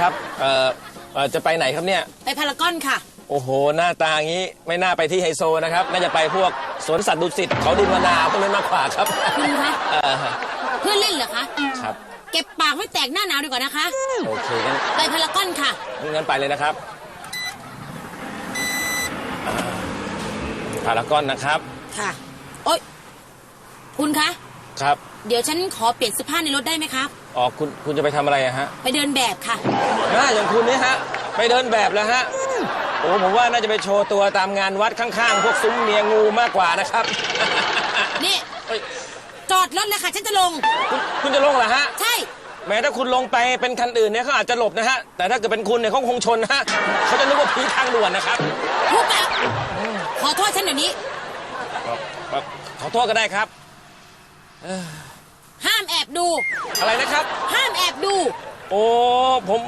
ครับเอ่อเอ่อจะไปไหนครับเนี่ย ไปพารากอนค่ะ โอ้โห หน้าตาอย่างนี้ไม่น่าไปที่ไฮโซนะครับ น่าจะไปพวกสวนสัตว์ดุสิตเขาดินมะนาวพวกนั้นมากกว่าครับคุณคะ เอ่อเพื่อนเล่นเหรอคะ ครับ เก็บปากไว้แตกหน้าหนาวดีกว่านะคะ โอเคงั้นไปพารากอนค่ะ งั้นไปเลยนะครับอ่าพารากอนนะครับ ค่ะ โอ๊ย คุณคะ ครับ เดี๋ยวฉันขอเปลี่ยนเสื้อผ้าในรถได้ไหมครับ อ๋อคุณคุณจะไปทำอะไรอะฮะไปเดินแบบค่ะน่าอย่างคุณเนี่ยฮะ ไปเดินแบบแล้วฮะ โอ้ผมว่าน่าจะไปโชว์ตัวตามงานวัดข้างๆ พวกซุ้มเมียงูมากกว่านะครับ นี่ เฮ้ย จอดรถเลยค่ะ ฉันจะลง คุณคุณจะลงเหรอฮะ ใช่ แม้ถ้าคุณลงไปเป็นคันอื่นเนี่ยเขาอาจจะหลบนะฮะ แต่ถ้าเกิดเป็นคุณเนี่ยเขาคงชนนะฮะเขาจะนึกว่าผีทางด่วนนะครับพูดปากขอโทษฉันเดี๋ยวนี้ขอโทษก็ได้ครับห้ามแอบ ดู อะไรนะครับ ห้ามแอบดู โอ้ ผม